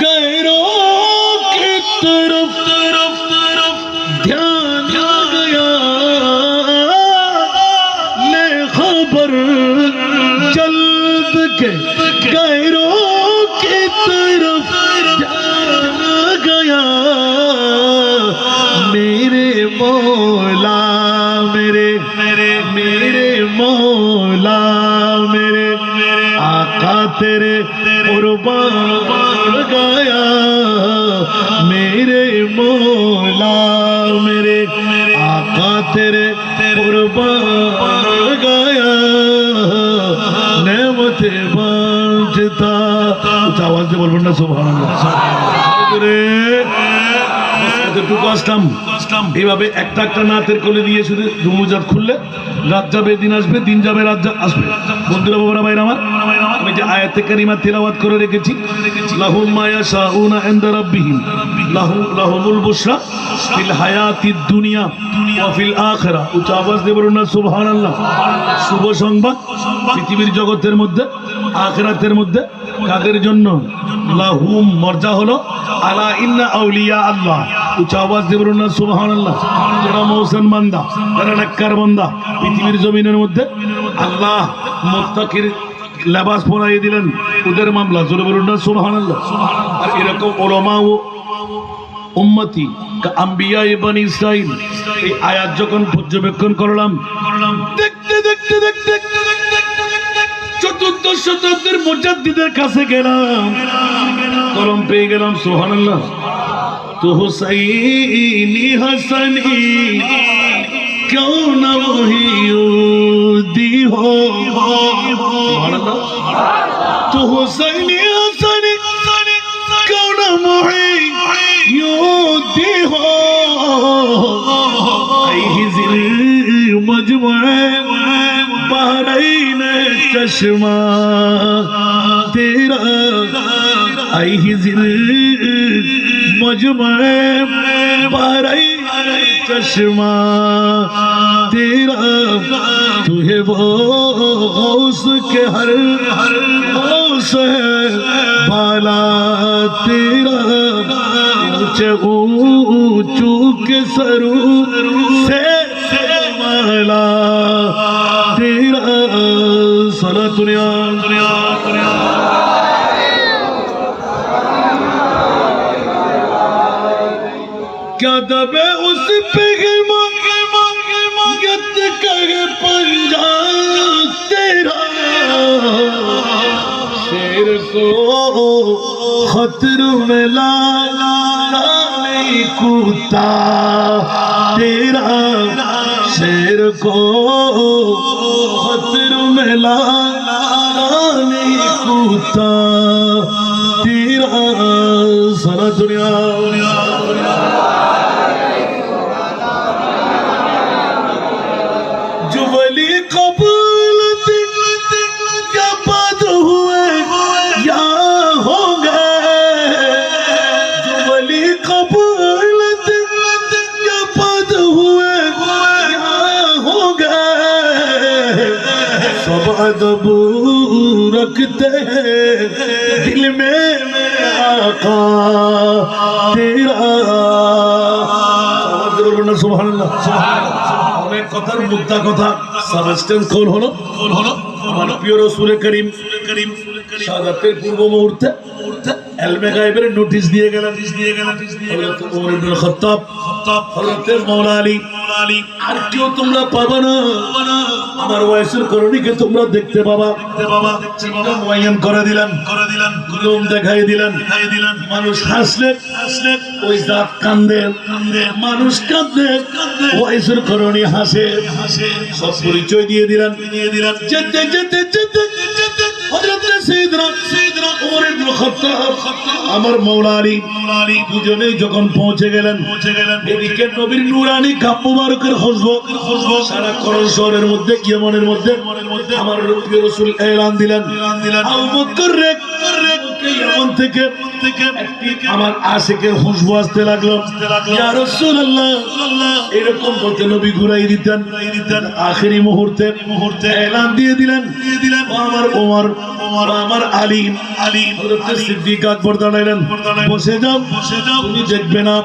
गैरों की तरफ तेरे कुर्बान गया मेरे मोला मेरे आका तेरे कुर्बान गया नेमत बांझता आवाज बोल बंदा सुभान अल्लाह এতটুকু আসলাম, এইভাবে একটা একটা নাতের কোলে দিয়ে শুধু রুমুজাত খুললে, রাত যাবে, দিন আসবে, দিন যাবে, রাত আসবে। বন্ধুরা, বাবারা, ভাইরা আমার, আমি যে আয়াতে কারিমা তেলাওয়াত করে রেখেছি লাহুম মায়া শাহুনা ইনদা রাব্বিহিম, লাহু লাহুমুল বুশরা ফিল হায়াতিদ দুনিয়া ওয়া ফিল আখিরা। উচ্চ আওয়াজ দিয়ে বলুন না, সুবহানাল্লাহ। শুভ সংবাদ পৃথিবীর জগতের মধ্যে, আখিরাতের মধ্যে, কাদের জন্য? লাহুম মর্যা হলো আলা ইন্না আউলিয়া আল্লাহ। উচ্চ আওয়াজ দিয়ে বলুন না, সুবহানাল্লাহ। যারা মৌসেন বান্দা, যারা নাক্কার বান্দা, পৃথিবীর জমিনের মধ্যে আল্লাহ মুত্তাকির লেবাস পরাইয়ে দিলেন, ওদের মামলা, জোরে বলুন না, সুবহানাল্লাহ। আর এরকম ওলামা ও উম্মতি আম্বিয়া ইবান ইসরাইল, এই আয়াত যখন পর্যবেক্ষণ করলাম করলাম দেখতে দেখতে দেখতে চোদ্দ শতাব্দীর মুজাদ্দিদের কাছে গেলাম। কলম পেয়ে গেলাম সোহানাল্লাহ তো হুসাইনি, হাসানি, কেউ না ওহিউদি তো হুসাইনি چشمہ تیرا آئی زل مجمع پارئی چشمہ تیرا تو ہے وہ اس کے ہر غوث ہے بالا تیرا اونچے اونچو کے سرو سے مالا کیا دبے اس پہ غمت کر پنجا تیرا شیر کو خطر میں لالا نہیں کوتا تیرا شیر کو خطر میں لالا نہیں کوتا دينا سنة دنيا, دنيا, دنيا, دنيا دل میں آقا تیرا سبحان اللہ سبحان اللہ কথার মুদ্রা কথা সাবস্টেন্স কোন হলো কোন হলো আমার প্রিয় রসুল করিম করিম সাদাতের পূর্ব মুহূর্তে মুহূর্তে এলমে গায়েবের নোটিশ দিয়ে গেলেন নোটিশ দিয়ে গেলেন নোটিশ দিয়ে গেলেন ওমর ইবনে খাত্তাব খাত্তাব আলী আলী আর কেউ তোমরা পাবে না। আমার ওয়াইসের করণীকে তোমরা দেখতে পাবা। দেখতে পাবা দেখতে পাবা। মুয়ায়্যান করে দিলেন করে দিলেন গুলুম দেখাই দিলেন দেখাই দিলেন মানুষ হাসলে হাসলে। ওই দাঁত কান্দে। কান্দে। মানুষ কান্দে। কান্দে। ওয়াইসের করণী হাসে। হাসে। সব পরিচয় দিয়ে দিলেন দিয়ে দিলেন যেতে যেতে যেতে। আমার মৌলানি দুজনে যখন পৌঁছে গেলেন পৌঁছে গেলেন এদিকে নবীর নুরানি খুশবু খুশবু সারা করণ শহরের মধ্যে কিয়ামনের মধ্যে মনের মধ্যে। আমার রসুল এলান দিলেন। দিলেন। আমার এরকম বলতে নবী ঘুরাই দিতেন। আখেরি মুহূর্তে মুহূর্তে এলান দিয়ে দিলেন। আমার ওমর আমার আলিম হযরত সিদ্দিক আকবর দাঁড়াইলেন। বসে যাও বসে যাও তুমি দেখবে না।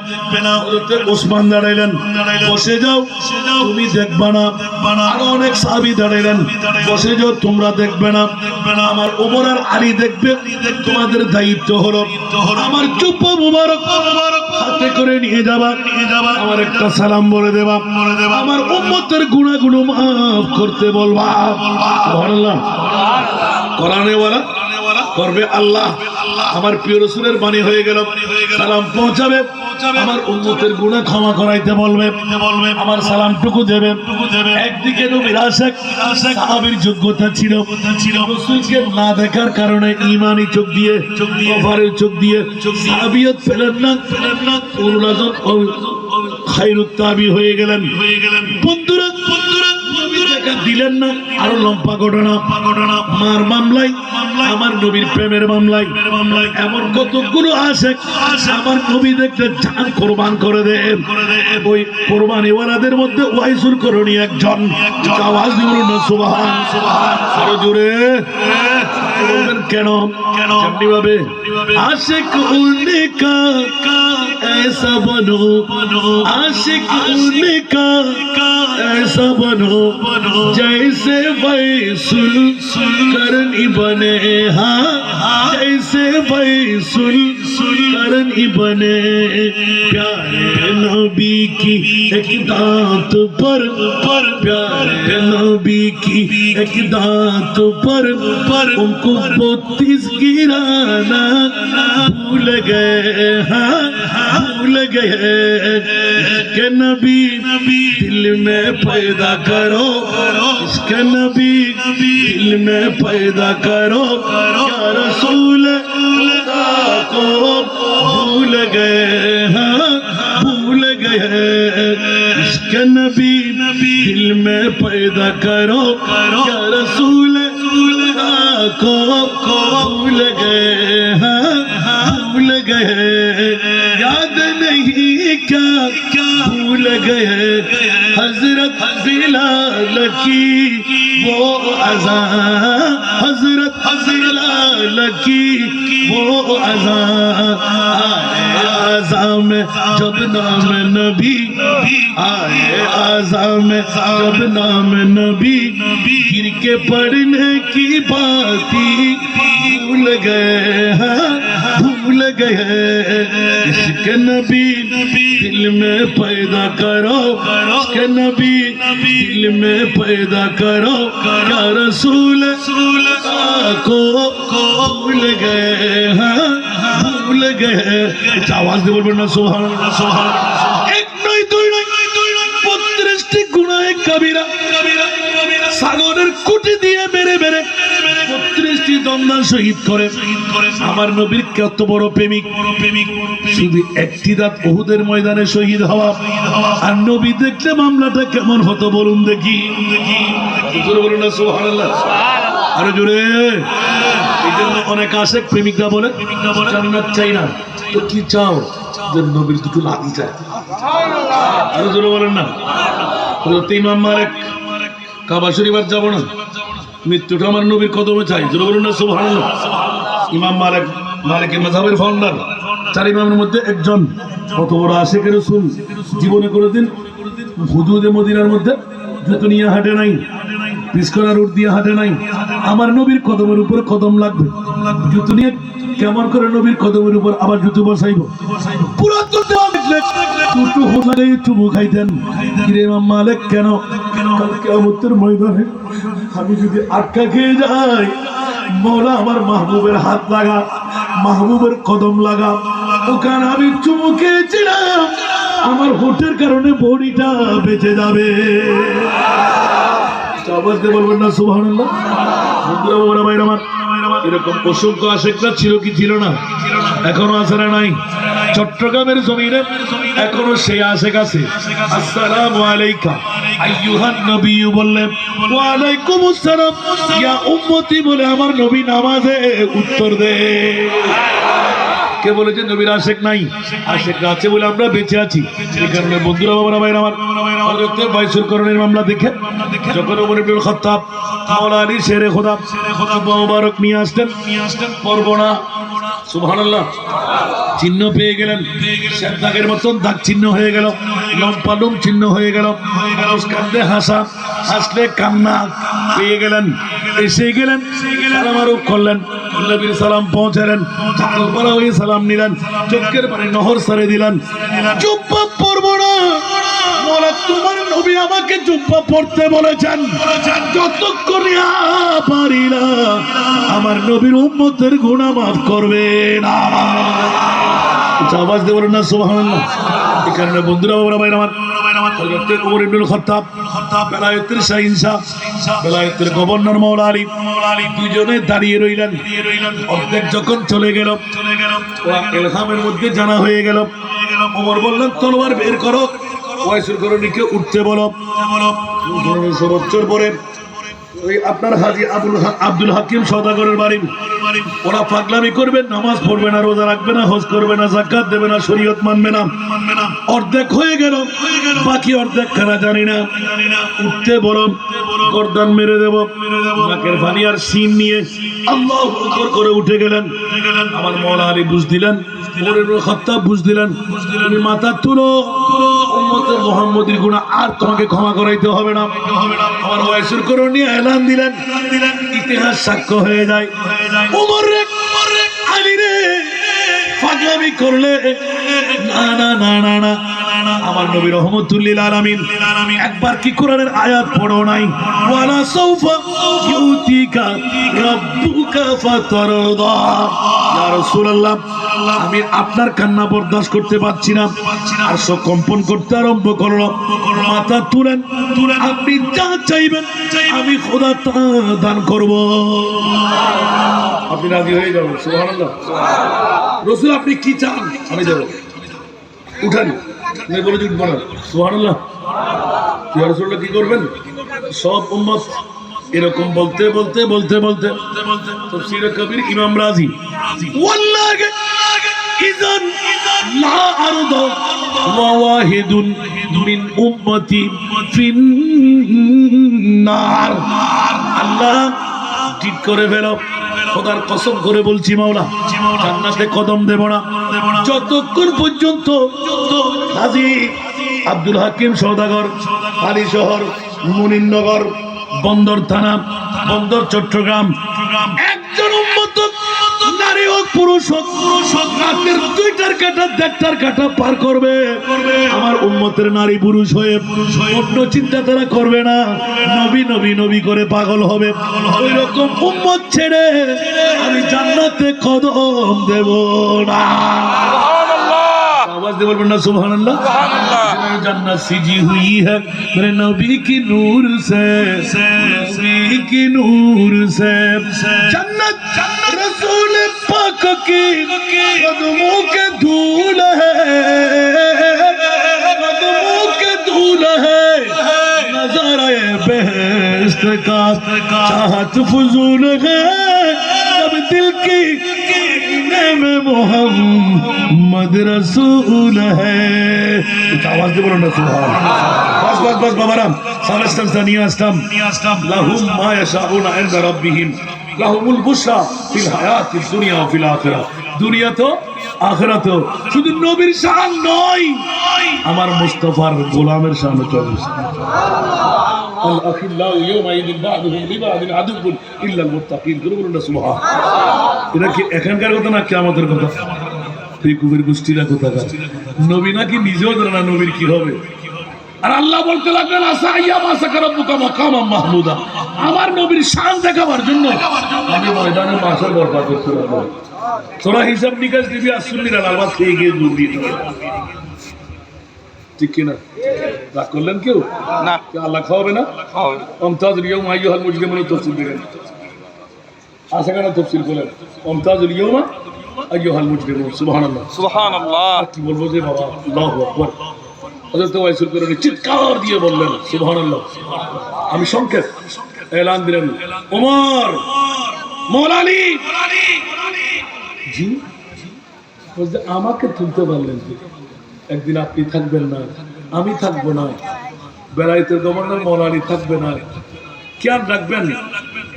দাঁড়াইলেন। বসে যাও, তুমি দেখবে না। অনেক দাঁড়াইলেন। বসে যাও, তোমরা দেখবে না। আমার ওমর আলী তোমাদের দায়িত্ব হলো আমার চুপ মুবারক হাতে করে নিয়ে যাবা। নিয়ে যাবা আমার একটা সালাম বলে দেবা। বলে আমার উম্মতের গুণাগুণ মাফ করতে বলবা। করানে ওয়ালা করবে আল্লাহ। আমার প্রিয় রসুলের বাণী হয়ে গেল। সালাম পৌঁছাবে। আমার উন্নতের গুণে ক্ষমা করাইতে বলবে। আমার সালামটুকু দেবে। একদিকে যোগ্যতা ছিল। রসুলকে না দেখার কারণে ইমানি চোখ দিয়ে চোখ দিয়ে অফারের চোখ দিয়ে সাহাবিয়ত পেলেন না। পেলেন না উল্লাজন খাইরুত তাবি হয়ে গেলেন হয়ে গেলেন। বন্ধুরা টাকা দিলেন না। আরও লম্পা ঘটনা ঘটনা। মার মামলায়, আমার নবীর প্রেমের মামলায়। এমন কতগুলো আছে আমার নবী দেখতে জান কোরবান করে দেন। ওই কোরবান ওয়ালাদের মধ্যে ওয়াইসুর করণী একজন। আওয়াজ দিল না সুবাহ আরও জোরে। বলবেন কেন কেমনি ভাবে আশিক উনি ایسا بنو، عاشق ان کا ایسا بنو، جیسے ویسل کرنی بنے ہاں جیسے ویسل کرن ہی بنے پیارے نبی کی ایک دانت پر پر پیارے نبی کی ایک دانت پر پر ان کو بوتیس گرانا بھول گئے ہاں بھول گئے۔ کہ نبی دل میں پیدا کرو، اس کے نبی دل میں پیدا کرو۔ یا رسول کو بھول گئے ہاں بھول گئے۔ اس کے نبی دل میں پیدا کرو، یا رسول کو بھول گئے ہاں بھول گئے۔ یاد نہیں کیا، بھول گئے۔ حضرت بلال کی وہ اذان، حضرت حضر لگی وہ آئے آزام جب نام نبی آئے آزام جب نام نبی گر کے پڑھنے کی باتی بھول گئے ہیں گئے اس کے نبی دل میں پیدا کرو، اس کے نبی دل میں پیدا کرو۔ یا رسول کو بھول گئے بھول گئے اچھا آواز دے بڑھنا سبحان ایک نوی دوی نوی پترشتی گناہ کبیرہ۔ ساگونر کٹ دیئے میرے میرے۔ বত্রিশটি দন্দা শহীদ করে। আমার নবীর কত বড় প্রেমিক? প্রেমিক শুধু একটি দাঁত বহুদের ময়দানে শহীদ হওয়া। আর নবী দেখলে মামলাটা কেমন হতো বলুন দেখি। বলুন না আরও জোরে। এই জন্য অনেক আসে প্রেমিকরা বলে, জান্নাত চাই না। তো কি চাও যে নবীর দুটো লাঠি চায়? আরও জোরে বলেন না। ইমাম মালিক কাবা শরীফ যাব না। মৃত্যুটা আমার নবীর কদমে চাই। জোরে বলুন না, সুবহানাল্লাহ। ইমাম মালিক, মালিকের মাযহাবের ফাউন্ডার চার ইমামের মধ্যে একজন। কত বড় আশেখ রসুল। জীবনে কোনোদিন হুদুদে মদিনার মধ্যে জুতো নিয়ে হাঁটে নাই। পিসকরা রুট দিয়ে হাঁটে নাই। আমার নবীর কদমের উপর কদম লাগবে। জুতো নিয়ে কেমন করে নবীর কদমের উপর আবার জুতো বসাইব? চুমু খাইতেন। কিরে মালিক, কেন? কাল কিয়ামতের ময়দানে আমি যদি আটকা খেয়ে যাই মৌলা আমার মাহবুবের হাত লাগা, মাহবুবের কদম লাগা, ওখানে আমি চুমু খেয়েছিলাম, আমার হোটের কারণে বড়িটা বেঁচে যাবে। আওয়াজ এরকম অসংখ্য ছিল কি ছিল না? নাই? চট্টগ্রামের আশেক আছে। আলাইকা। আইয়ুহান নবী বললেন ওয়া আলাইকুম আসসালাম ইয়া উম্মতি বলে, আমার নবী নামাজে উত্তর দে। কে বলেছে নবীর আশেক নাই? আশেক আছে বলে আমরা বেঁচে আছি। এই কারণে বন্ধুরা, বাবারা ভাইরা আমার, হযরতে বাইসুর করণের মামলা দেখে, যখন ওমর ইবনুল খাত্তাব মাওলা আলী শেরে খোদা জুব্বা মুবারক নিয়ে আসতেন, পরগনা চিহ্ন পেয়ে গেলেন। মতন দাগ চিহ্ন হয়ে গেল। লম্পালুম চিহ্ন হয়ে গেল। কান্দে হাসা, হাসলে কান্না পেয়ে গেলেন। এসে গেলেন, সালাম করলেন। সালাম পৌঁছালেন। সালাম নিলেন। চোখের পানি নহর সারে দিলেন। না বলে তোমার নবী আমাকে জুব্বা পড়তে বলেছেন। যতক্ষণ পারি না আমার নবীর উম্মতের গুণা মাফ করবে না। আচ্ছা, আওয়াজ দিয়ে বলেন না সুবহানাল্লাহ। এই কারণে বন্ধুরা বাবারা ভাইরা আমার হযরতে ওমর ইবনুল খাত্তাব বেলায়েতের শাহিনশাহ বেলায়েতের গভর্নর মাওলা আলী দুইজনে দাঁড়িয়ে অর্ধেক যখন চলে গেল মধ্যে জানা হয়ে গেল। বললেন তলোয়ার বের করো। ওয়াইসুল নিকে উঠতে বলো বলো বছর পরে ওই আপনার হাজি আবুল আব্দুল হাকিম সদাগরের বাড়ি। ওরা পাগলামি করবে, নামাজ পড়বে না, রোজা রাখবে না, হজ করবে না জাকাত দেবে না, শরীয়ত মানবে না। অর্ধেক হয়ে গেল, বাকি অর্ধেক খানা জানি না। উঠতে বলো, গর্দান মেরে দেব, নাকের পানি আর সিন নিয়ে আল্লাহ করে উঠে গেলেন। আমার মৌলা আলী বুঝ দিলেন বুঝ দিলেন, তুমি মাথা তুলো, উম্মতের মোহাম্মদীর আর তোমাকে ক্ষমা করাইতে হবে না। আমার ওয়াইসুর করণী এলান দিলেন। ইতিহাস সাক্ষ্য হয়ে যায়। করলে না না না না না। আমার নবী রহমতুল্লিল আলামিন। একবার কি কোরআনের আয়াত পড়ো নাই? আমি আপনার কান্না বরদাস্ত করতে পারছি না। আর সব কম্পন করতে আরম্ভ করল মাথা তুলেন আপনি যা চাইবেন, আমি খোদা তা দান করব। আপনি রাজি হয়ে যাবেন রসুল, আপনি কি চান? আমি দেবো। উঠান। আমি বলে যে উঠবো না সুবহানাল্লাহ। কি রসুলটা কি করবেন? সব উম্মত এরকম বলতে বলতে বলতে বলতে। কবির ইমাম রাজি। আল্লাহ ঠিক করে ফেলো। খোদার কসম করে বলছি, মাওলা, জান্নাতে কদম দেব না। যতক্ষণ পর্যন্ত হাজি আব্দুল হাকিম সৌদাগর আলী শহর মুনিনগর বন্দর থানা, বন্দর চট্টগ্রাম হোক পুরুষ হোক পুরুষ হোক রাতের দুইটার কাটা দেড়টার কাটা পার করবে আমার উম্মতের নারী পুরুষ হয়ে অন্য চিন্তা তারা করবে না নবী নবী নবী করে পাগল হবে ওই রকম উম্মত ছেড়ে আমি জান্নাতে কদম দেব না आवाज दे बोलना सुभान अल्लाह जन्नत सिजी हुई है मेरे नबी की नूर से नबी की नूर से जन्नत रसूल حق کی قدموں کے دھول ہے، قدموں کے دھول ہے۔ نظر بہشت کا چاہت فضول ہے۔ جب دل کی میں محمد رسول ہے۔ آواز دے بولو نا، سبحان بس بس بس بابرام سالستم سنیاستم لہم ما یشاؤنا عند ربهم ইনদা রাব্বিহিম লাহুমুল বুশরা ফিল হায়াতিদ দুনিয়া ওয়া ফিল আখিরাহ দুনিয়া তো আখিরাত শুধু নবীর শান নয় আমার মুস্তাফার গোলামের শান চলছে الأخلاء يومئذ بعضهم لبعض عدو إلا المتقين করে বলুন না সুবহান এটা কি এখানকার কথা না কিয়ামতের কথা ফিকুবের গোষ্ঠীরা কোথাকার নবী নাকি নিজেও জানে না নবীর কি হবে আর আল্লাহ বলতে লাগলেন আসা ইয়া মাসা কারাব্বুকা মাকামা মাহমুদা। আমার নবীর শান দেখাবার জন্য আমি ময়দানে মাসের বরবাদ করতে লাগলাম তোরা হিসাব নিকাশ দিবি আর শুনবি না খেয়ে গিয়ে দূর দিয়ে দিবি। ঠিক কিনা? রাগ করলেন কেউ? না। কি আল্লাহ খাওয়াবে না? অমতাজুল ইয়ৌমা আইয়ুহাল মুজরিমুন তফসিল দিলেন। আসে কেন তফসিল করলেন। অমতাজুল ইয়ৌমা আইয়ুহাল মুজরিমুন সুবহানাল্লাহ। সুবহানাল্লাহ। কি বলব যে বাবা আল্লাহু আকবার। চিৎকার দিয়ে বললেন আমি এলান দিলেন জি আমাকে তুলতে পারলেন একদিন আপনি থাকবেন না, আমি থাকব না। বেড়াইতে গভর্নর মৌলানি থাকবে না। খেয়াল রাখবেন,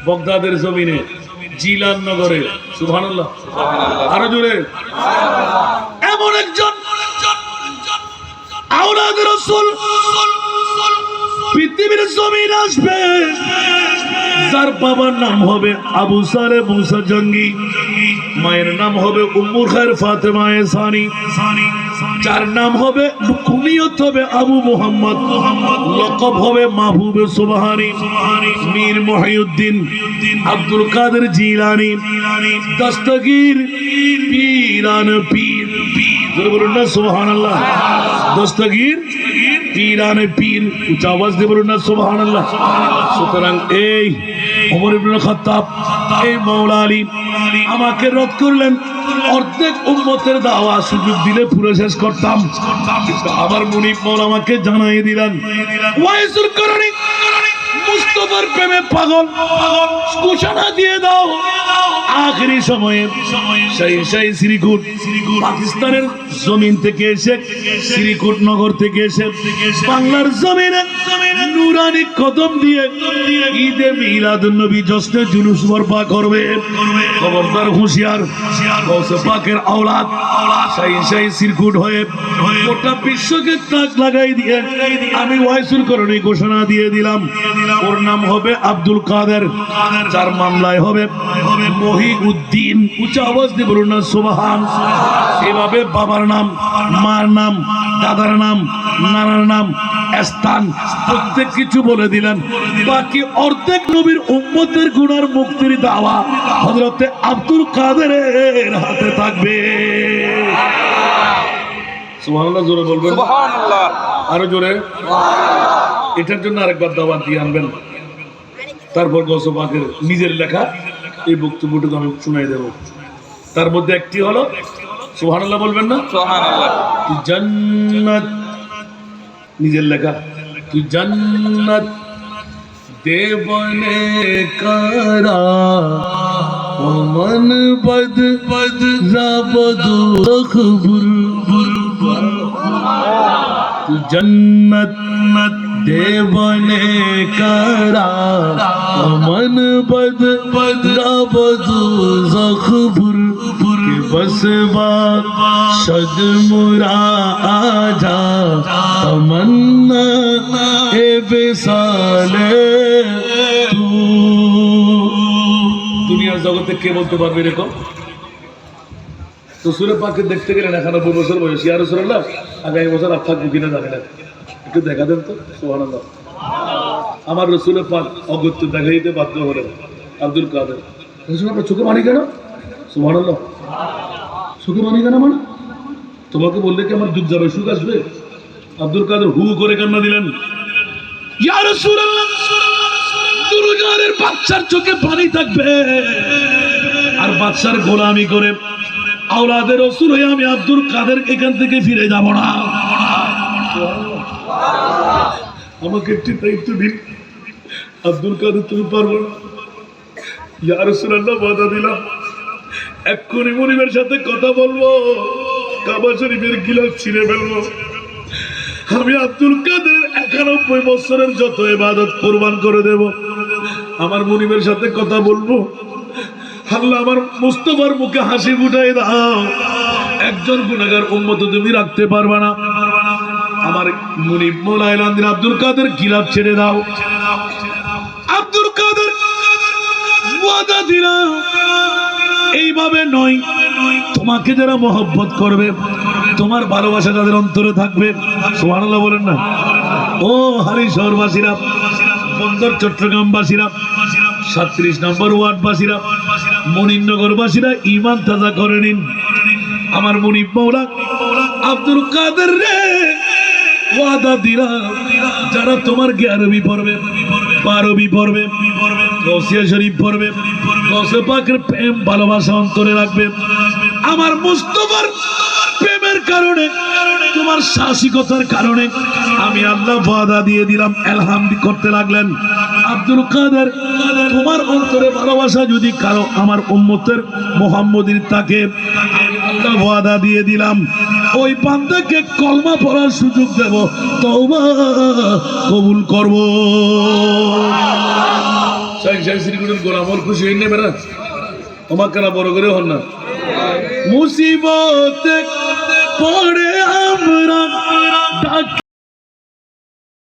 বগদাদের জমিনে, জিলান নগরে, সুবহানাল্লাহ। আরও জোরে। এমন একজন আওলাদ রসুল, পৃথিবীর জমিন আসবে। যার বাবার নাম হবে আবু মুসা জঙ্গি। মায়ের নাম হবে উম্মুর খায়ের যার নাম হবে কুনিয়ত হবে আবু মোহাম্মদ। লকব হবে মাহবুবে সুবহানি। মীর মহিউদ্দিন, আব্দুল কাদের জিলানি। দস্তগীর, পীরান পীর। বলুন না, সুবহানাল্লাহ। দস্তগীর, পীরান পীর, উচ্চ আওয়াজ দিয়ে বলুন না, সুবহানাল্লাহ। সুতরাং এই ওমর এই আমাকে রদ করলেন, অর্ধেক উম্মতের দাওয়া সুযোগ দিলে পুরো শেষ করতাম। আমার মুনিব মৌল আমাকে জানাই দিলেন মুস্তফার প্রেমে পাগল। ঘোষণা দিয়ে দাও। আখেরি সময়ে সেই সেই শ্রীকুট পাকিস্তানের জমিন থেকে এসে, শ্রীকুট নগর থেকে এসে, বাংলার জমিনে নুরানি কদম দিয়ে ঈদে নবী জুলুস বরপা করবে। খবরদার, হুঁশিয়ার গৌসে পাকের আওলাদ শ্রীকুট হয়ে গোটা বিশ্বকে তাক লাগাই দিয়ে আমি ওয়াইসুল করণী ঘোষণা দিয়ে দিলাম। ওর নাম হবে আব্দুল কাদের, যার মামলায় হবে মহিউদ্দিন। উচ্চ আওয়াজ দিয়ে বলুন না, সুবাহান। এভাবে বাবার নাম, মার নাম, দাদার নাম, নানার নাম, স্থান, প্রত্যেক কিছু বলে দিলেন। বাকি অর্ধেক নবীর উম্মতের গুণার মুক্তির দাওয়া হজরতে আব্দুল কাদের হাতে থাকবে। সুবহানাল্লাহ জোরে বলবেন। সুবহানাল্লাহ। আরও জোরে। এটার জন্য আরেকবার দাওয়াত দিয়ে আনবেন। তারপর গৌসবাকের নিজের লেখা এই বক্তব্যটুকু আমি শুনাই দেব। তার মধ্যে একটি হলো সুবহানাল্লাহ বলবেন না? সুবহানাল্লাহ। জান্নাত নিজের লেখা। তুই জান্নাত দেবনে করা? ও মন বদ বদ রাবদু খবর বুর বুর তু জন্নত মত দেবনে করা? ও মন বদ বদ রাবদু জখবুর বুর বসবা সদ মুরা আজা? তমন্না এ বেসালে তু। দুনিয়ার জগতে কে বলতে পারবে এরকম? তো সুরে পাখি দেখতে গেলেন একানব্বই বছর বয়স। ইয়ার রসুল্লাহ আগামী বছর আর থাকব কিনা জানি না। একটু দেখা দেন তো সোহানাল্লাহ আমার রসুলের পাক অগত্য দেখা দিতে বাধ্য হলেন আব্দুল কাদের। আপনার চোখে মানি কেন? সোহানাল্লাহ চোখে মানি কেন মানে? তোমাকে বললে কি আমার দুধ যাবে, সুখ আসবে? আব্দুল কাদের হু করে কান্না দিলেন। বাচ্চার চোখে পানি থাকবে। আর বাচ্চার গোলামি করে, আওলাদের রসুল হয়ে আমি আব্দুল কাদের এখান থেকে ফিরে যাব না। আমাকে একটি দায়িত্ব দিন। আব্দুল কাদের তুমি পারব না। দিলাম। সাথে কথা বলব। কাবা শরীফের গিলাস ছিঁড়ে ফেলব। আমি আব্দুল কাদের একানব্বই বছরের যত ইবাদত কোরবান করে দেব, আমার মনিবের সাথে কথা বলব। আল্লাহ আমার মুস্তফার মুখে হাসি ফুটাই দাও। একজন গুণাগার উম্মত তুমি রাখতে পারবে না। আমার মুনিব মোলাইলান্দিন আব্দুল কাদের গিলাপ ছেড়ে দাও। আব্দুল কাদের ওয়াদা দিলাম। এইভাবে নয়, তোমাকে যারা মহব্বত করবে, তোমার ভালোবাসা তাদের অন্তরে থাকবে, সুবহানাল্লাহ বলেন না। ও হারি শহরবাসীরা বন্দর চট্টগ্রামবাসীরা সাত্রিশ নম্বর ওয়ার্ডবাসীরা মনিনগরবাসীরা ইমান তাজা করে নিন। আমার মনিব মৌলা আব্দুল কাদের রে, ওয়াদা দিলাম, যারা তোমার গ্যারবি পড়বে পারবি পড়বে গৌসিয়া শরীফ পড়বে গৌসে পাকের প্রেম, ভালোবাসা অন্তরে রাখবে। আমার মুস্তফার প্রেমের কারণে তোমার সাহসিকতার কারণে আমি আল্লাহ ওয়াদা দিয়ে দিলাম। এলহামদি করতে লাগলেন। আব্দুল কাদের তোমার অন্তরে ভালোবাসা যদি কারও আমার উম্মতের মোহাম্মদীর তাকে একটা ওয়াদা দিয়ে দিলাম। ওই বান্দাকে কলমা পড়ার সুযোগ দেব তওবা কবুল করব। সাইন সাইন শ্রীগুরুর গোলামর খুশি হইনে বেড়া? তোমার কেনা বড় করে হন না। মুসিবতে por él.